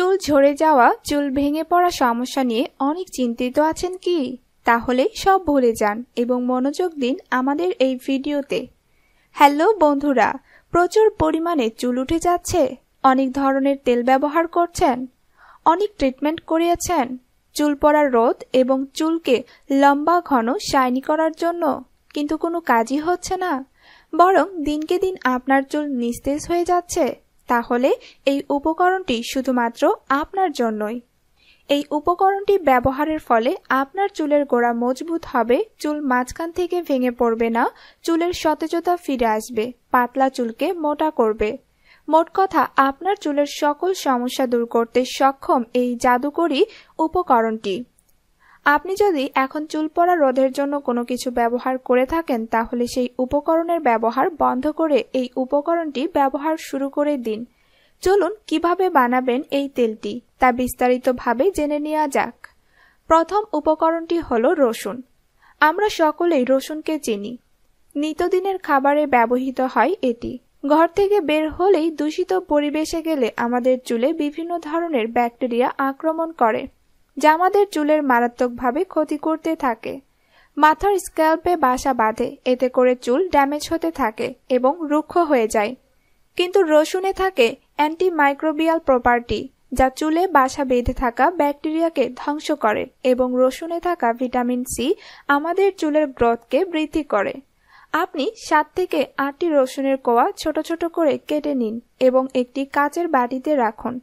চুল ঝরে যাওয়া, চুল ভেঙে পড়া সমস্যা নিয়ে অনেক চিন্তিত আছেন কি? তাহলে সব ভুলে যান এবং মনোযোগ দিন আমাদের এই ভিডিওতে। হ্যালো বন্ধুরা, প্রচুর পরিমাণে চুল উঠে যাচ্ছে, অনেক ধরনের তেল ব্যবহার করছেন, অনেক ট্রিটমেন্ট করিয়েছেন, চুল পড়ার রোদ এবং চুলকে লম্বা, ঘন, শাইনি করার জন্য, কিন্তু কোনো কাজই হচ্ছে না, বরং দিনকে দিন আপনার চুল নিস্তেজ হয়ে যাচ্ছে। তাহলে এই উপকরণটি শুধুমাত্র আপনার জন্যই। এই উপকরণটি ব্যবহারের ফলে আপনার চুলের গোড়া মজবুত হবে, চুল মাঝখান থেকে ভেঙে পড়বে না, চুলের সতেজতা ফিরে আসবে, পাতলা চুলকে মোটা করবে। মোট কথা, আপনার চুলের সকল সমস্যা দূর করতে সক্ষম এই জাদুকরী উপকরণটি। আপনি যদি এখন চুল পড়া রোধের জন্য কোনো কিছু ব্যবহার করে থাকেন, তাহলে সেই উপকরণের ব্যবহার বন্ধ করে এই উপকরণটি ব্যবহার শুরু করে দিন। চলুন কীভাবে বানাবেন এই তেলটি, তা বিস্তারিতভাবে জেনে নেওয়া যাক। প্রথম উপকরণটি হল রসুন। আমরা সকলেই রসুনকে চিনি। নিত্যদিনের খাবারে ব্যবহৃত হয় এটি। ঘর থেকে বের হলেই দূষিত পরিবেশে গেলে আমাদের চুলে বিভিন্ন ধরনের ব্যাকটেরিয়া আক্রমণ করে। যা আমাদের চুলের মারাত্মকভাবে ক্ষতি করতে থাকে। মাথার স্ক্যাল্পে বাসা বাঁধে, এতে করে চুল ড্যামেজ হতে থাকে এবং রুক্ষ হয়ে যায়। কিন্তু রসুনে থাকে অ্যান্টিমাইক্রোবিয়াল প্রপার্টি, যা চুলে বাসা বেঁধে থাকা ব্যাকটেরিয়াকে ধ্বংস করে এবং রসুনে থাকা ভিটামিন সি আমাদের চুলের গ্রোথকে বৃদ্ধি করে। আপনি সাত থেকে আটটি রসুনের কোয়া ছোট ছোট করে কেটে নিন এবং একটি কাচের বাটিতে রাখুন।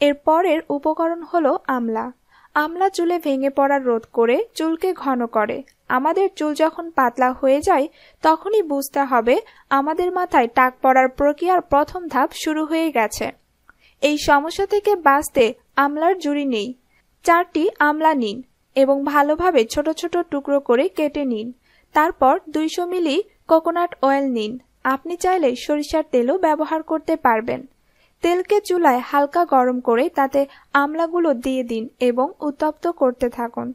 এর পরের উপকরণ হলো আমলা। আমলা চুলে ভেঙে পড়ার রোধ করে চুলকে ঘন করে। আমাদের চুল যখন পাতলা হয়ে যায়, তখনই বুঝতে হবে আমাদের মাথায় টাক পড়ার প্রক্রিয়ার প্রথম ধাপ শুরু হয়ে গেছে। এই সমস্যা থেকে বাঁচতে আমলার জুড়ি নেই। চারটি আমলা নিন এবং ভালোভাবে ছোট ছোট টুকরো করে কেটে নিন। তারপর দুইশো মিলি কোকোনাট অয়েল নিন। আপনি চাইলে সরিষার তেলও ব্যবহার করতে পারবেন। তেলকে চুলায় হালকা গরম করে তাতে আমলাগুলো দিয়ে দিন এবং উত্তপ্ত করতে থাকুন।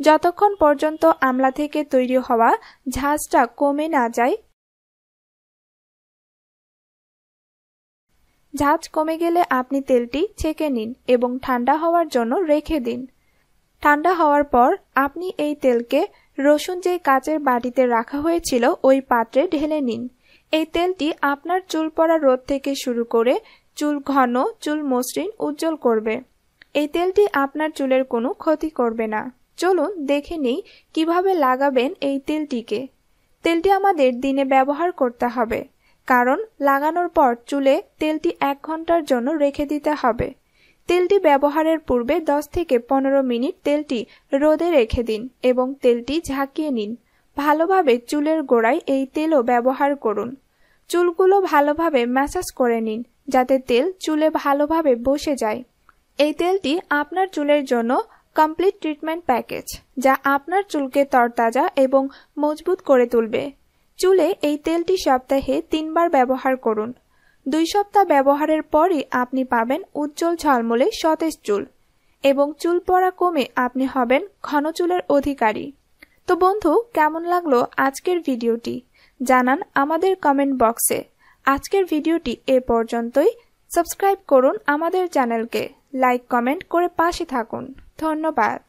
যতক্ষণ পর্যন্ত আমলা থেকে তৈরি হওয়া ঝাঁজটা কমে না যায়, ঝাঁজ কমে গেলে আপনি তেলটি ছেঁকে নিন এবং ঠান্ডা হওয়ার জন্য রেখে দিন। ঠান্ডা হওয়ার পর আপনি এই তেলকে রসুন যে কাচের বাটিতে রাখা হয়েছিল ওই পাত্রে ঢেলে নিন। এই তেলটি আপনার চুল পড়া রোদ থেকে শুরু করে চুল ঘন, চুল মসৃণ, উজ্জ্বল করবে। এই তেলটি আপনার চুলের কোনো ক্ষতি করবে না। চলুন দেখে নিই কীভাবে লাগাবেন এই তেলটিকে। তেলটি আমাদের দিনে ব্যবহার করতে হবে, কারণ লাগানোর পর চুলে তেলটি এক ঘণ্টার জন্য রেখে দিতে হবে। তেলটি ব্যবহারের পূর্বে 10 থেকে পনেরো মিনিট তেলটি রোদে রেখে দিন এবং তেলটি ঝাঁকিয়ে নিন। ভালোভাবে চুলের গোড়ায় এই তেলও ব্যবহার করুন। চুলগুলো ভালোভাবে ম্যাসাজ করে নিন। যাতে তেল চুলে ভালোভাবে বসে যায়। এই তেলটি আপনার চুলের জন্য কমপ্লিট ট্রিটমেন্ট প্যাকেজ যা আপনার চুলকে তরতাজা এবং মজবুত করে তুলবে। চুলে এই তেলটি সপ্তাহে তিনবার ব্যবহার করুন। দুই সপ্তাহ ব্যবহারের পরই আপনি পাবেন উজ্জ্বল ঝলমলে সতেজ চুল এবং চুল পড়া কমে আপনি হবেন ঘন চুলের অধিকারী। তো বন্ধু, কেমন লাগল আজকের ভিডিওটি? জানান আমাদের কমেন্ট বক্সে আজকের ভিডিওটি এ পর্যন্তই। সাবস্ক্রাইব করুন আমাদের চ্যানেলকে। লাইক কমেন্ট করে পাশে থাকুন। ধন্যবাদ।